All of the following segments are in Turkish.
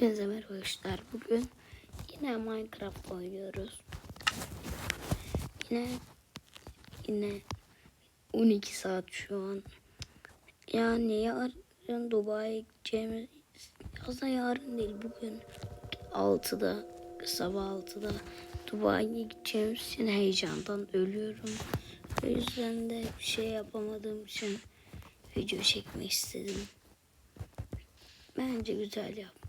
Hepinize merhaba arkadaşlar. Bugün yine Minecraft oynuyoruz. Yine yine 12 saat şu an. Yani yarın Dubai'ye gideceğimiz aslında yarın değil bugün 6'da sabah 6'da Dubai'ye gideceğimiz için heyecandan ölüyorum. O yüzden de bir şey yapamadığım için video çekmek istedim. Bence güzel yap.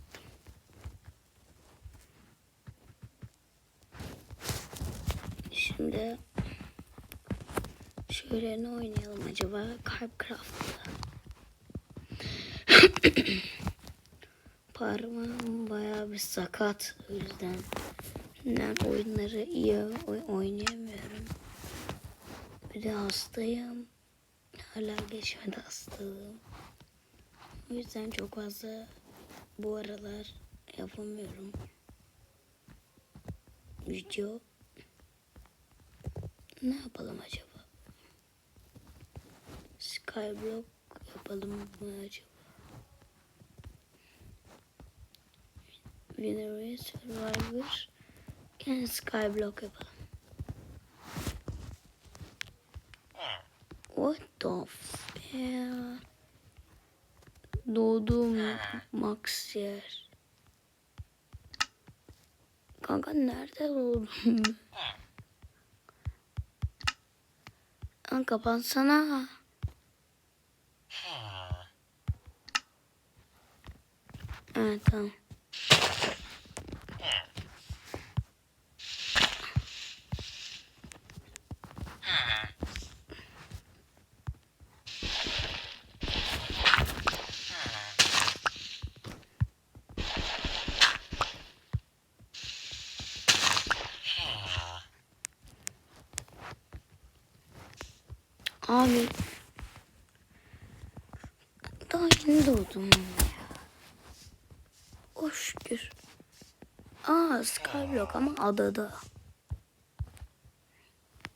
Şimdi şöyle ne oynayalım acaba? Calpcraft'ta. Parmağım bayağı bir sakat o yüzden ben oyunları iyi oy- oynayamıyorum. Bir de hastayım. Hala geçmedi hastalığım. O yüzden çok fazla bu aralar yapamıyorum. Video. Ne yapalım acaba? Skyblock yapalım mı acaba? Winner Survivor. Yani Skyblock yapalım. What the f ya? Doğduğum Max yer. Kanka nerede doğdum? Lan kapansana. Evet tamam. Abi. Daha yeni doğdum ya. Oh şükür. Aa Skyblock ama adada.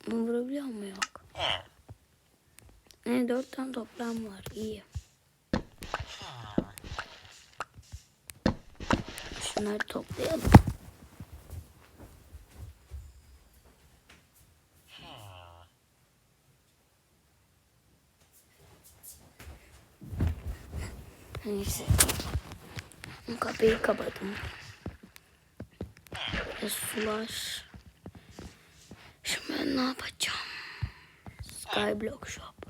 Bunu vurabiliyor mu yok? Ne dört tane toprağım var. iyi. Şunları toplayalım. Neyse. Kapıyı kapadım. Ve sular. Şimdi ben ne yapacağım? Skyblock Shop.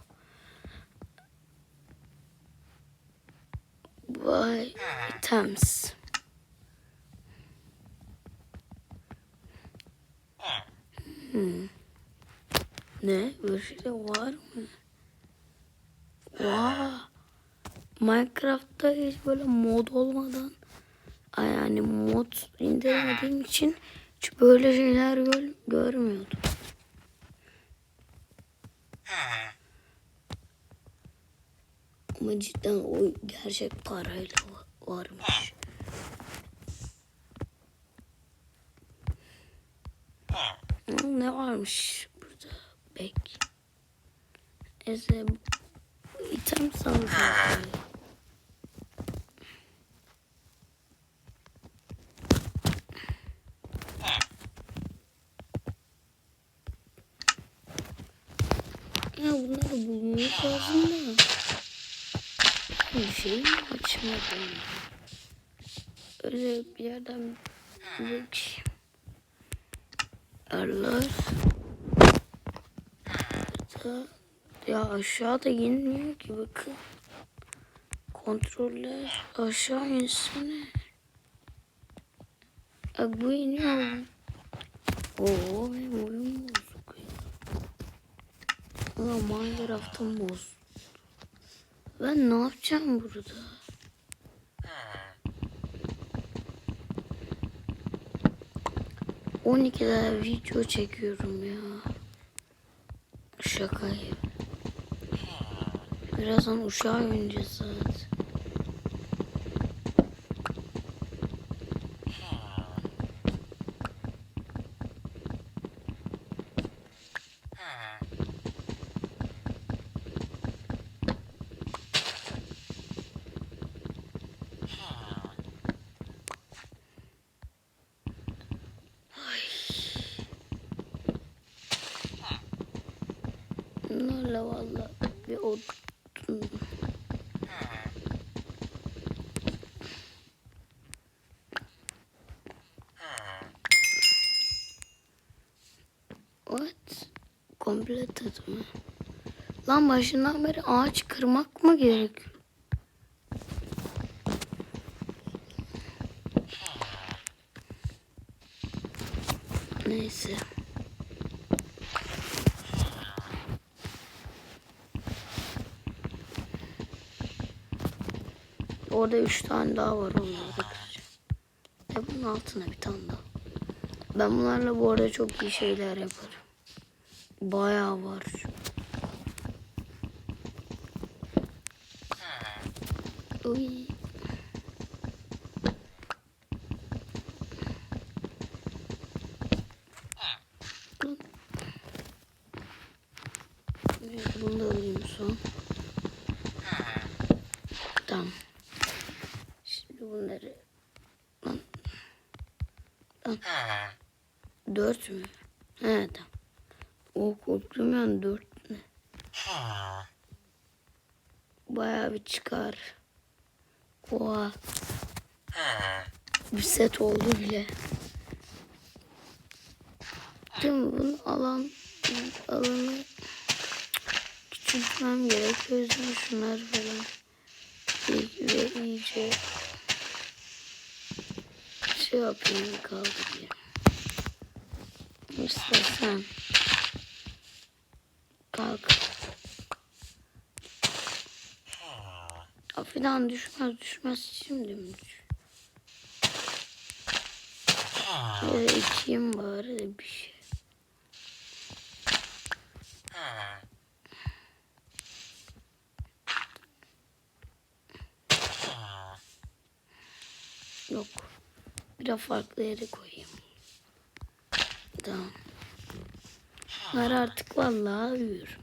Buy items. Hmm. Ne? Böyle şey var mı? Vaa. Minecraft'ta hiç böyle mod olmadan yani mod indirmediğim için hiç böyle şeyler gör, görmüyordum. Ama cidden o gerçek parayla va- varmış. Ne varmış burada? Bek. Neyse item sanırım. Ya bunları bulmamız lazım da. Bir şey açmadım? Öyle bir yerden. Yerler. Burada. Ya aşağıda inmiyor ki bakın. Kontroller aşağı insene. Ya bu iniyor. Oo benim oyun bozuk ya. Ulan Minecraft'ım boz. Ben ne yapacağım burada? On ikide video çekiyorum ya. Şaka gibi. Birazdan uçağa bineceğiz zaten. Böyle valla bir odun. What? Completed mi? Lan başından beri ağaç kırmak mı gerekiyor? Neyse. Orada üç tane daha var onları da kıracağım. E bunun altına bir tane daha. Ben bunlarla bu arada çok iyi şeyler yaparım. Bayağı var. Uy. Evet, Bunu da alayım son. Tamam. Şimdi bunları Lan. Lan. Dört mü? He tamam. O korktum yani dört ne? Bayağı bir çıkar. Oha. Bir set oldu bile. Değil mi? Bunun alan alanı küçültmem gerekiyor. Şunlar falan iyi iyice şey yapayım kaldırayım. İstersen kalk. Afidan düşmez düşmez şimdi mi düş? Ya da içeyim bari bir şey. Yok. Bir de farklı yere koyayım. Tamam. Bunlar artık vallahi uyuyor.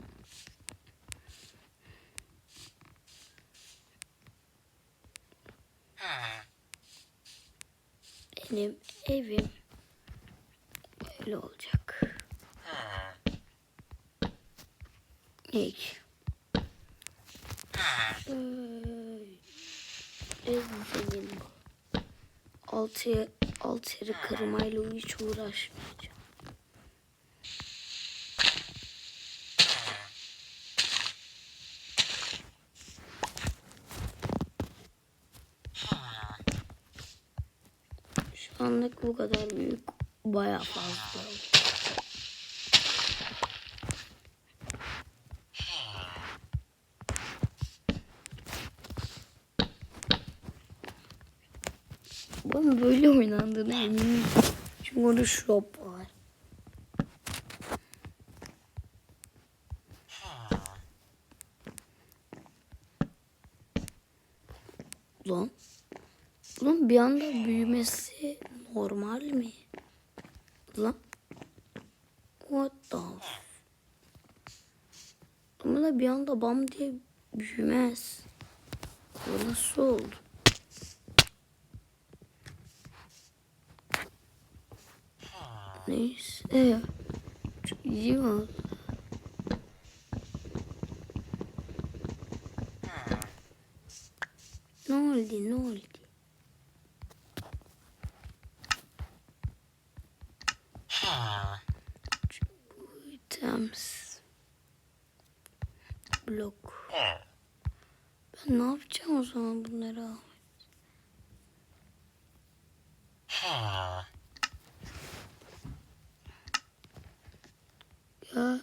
Benim evim böyle olacak. İlk. Şöyle zengin bu. Altı, altı yeri kırmayla hiç uğraşmayacağım. Şu anlık bu kadar büyük. Bayağı fazla. Bana böyle oynandığına eminim. Çünkü orada shop var. Lan. Bunun bir anda büyümesi normal mi? Lan. What the Ama da bir anda bam diye büyümez. Bu nasıl oldu? Neyse. Çok iyi oldu. Ne oldu ne oldu? Items. Blok. Ben ne yapacağım o zaman bunları? Ya.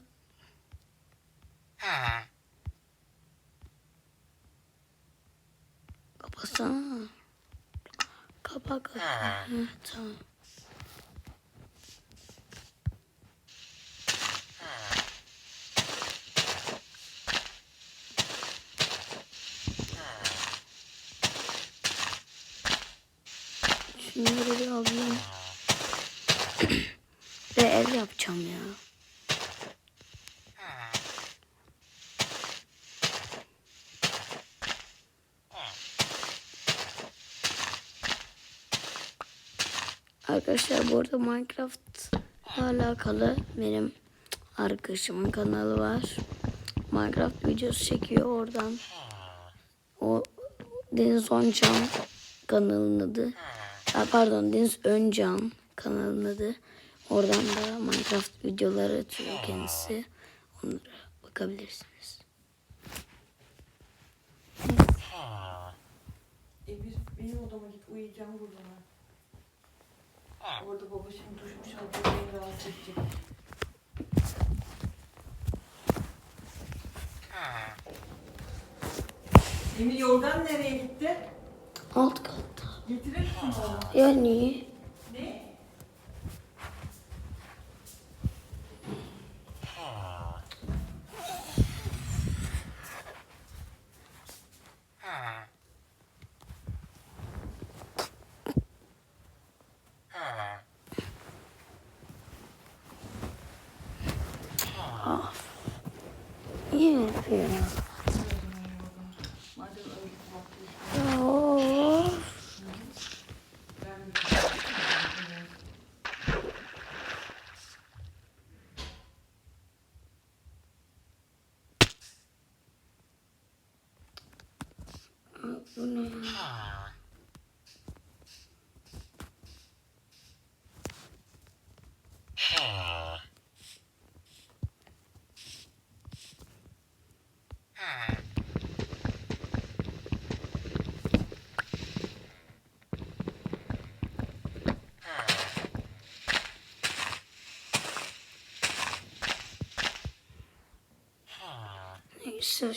Kapatsana. Kapa kapa. Hı, tamam. Şunları bir alayım. Ve ev yapacağım ya. Arkadaşlar bu arada Minecraft alakalı benim arkadaşımın kanalı var. Minecraft videosu çekiyor oradan. O Deniz Oncan kanalının adı. Ha, pardon Deniz Öncan kanalının adı. Oradan da Minecraft videoları atıyor kendisi. Onlara bakabilirsiniz. Emir benim odama git uyuyacağım burada ben. Orada baba şimdi duşmuş alacak beni rahatsız edecek. Emir yorgan nereye gitti? Alt katta. Getirir misin bana? Yani Ne? Bu ne? Neyse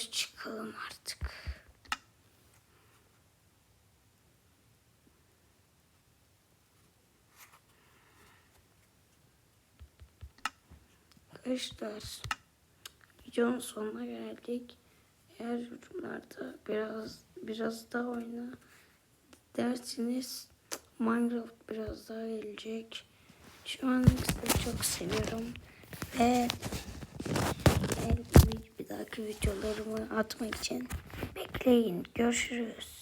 Arkadaşlar videonun sonuna geldik. Eğer yorumlarda biraz biraz daha oyna dersiniz Minecraft biraz daha gelecek. Şu an çok seviyorum ve bir dahaki videolarımı atmak için bekleyin. Görüşürüz.